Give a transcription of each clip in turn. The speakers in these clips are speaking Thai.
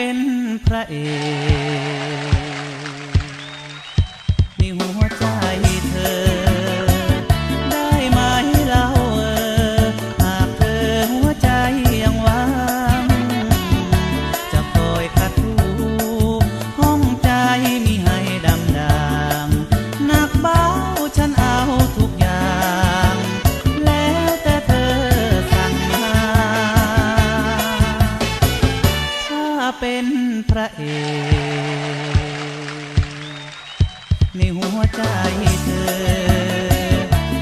เป็นพระเอก ในหัวใจเธอ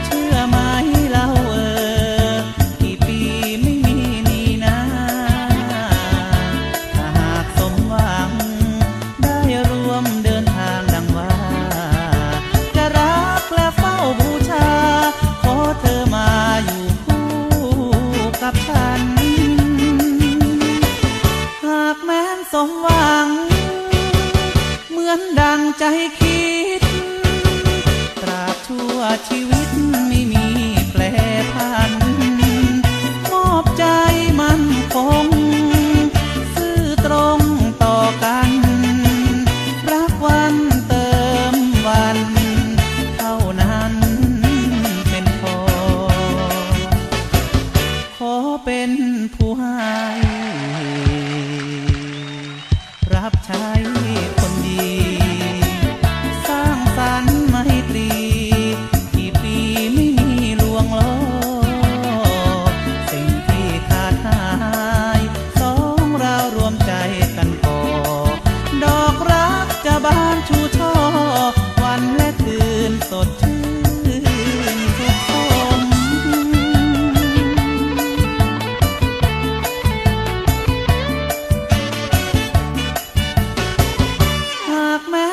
เชื่อไหมเล่าเออ กี่ปีไม่มีนี่นะถ้าหากสมหวัง ได้ร่วมเดินทางดังว่า จะรักและเฝ้าบูชา ขอเธอมาอยู่คู่กับฉัน หากแม้นสมหวัง เหมือนดังใจคิด ตราบชั่วชีวิตไม่มี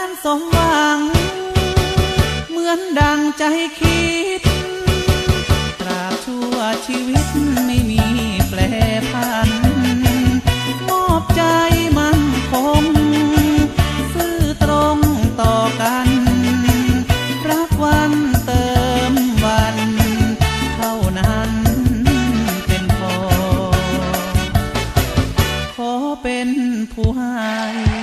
านสมหวัง เหมือนดังใจคิด ตราบชั่วชีวิตไม่มีแปรพัน มอบใจมันคง ซื่อตรงต่อกัน รักวันเติมวัน เท่านั้นเป็นพอ ขอเป็นผู้ให้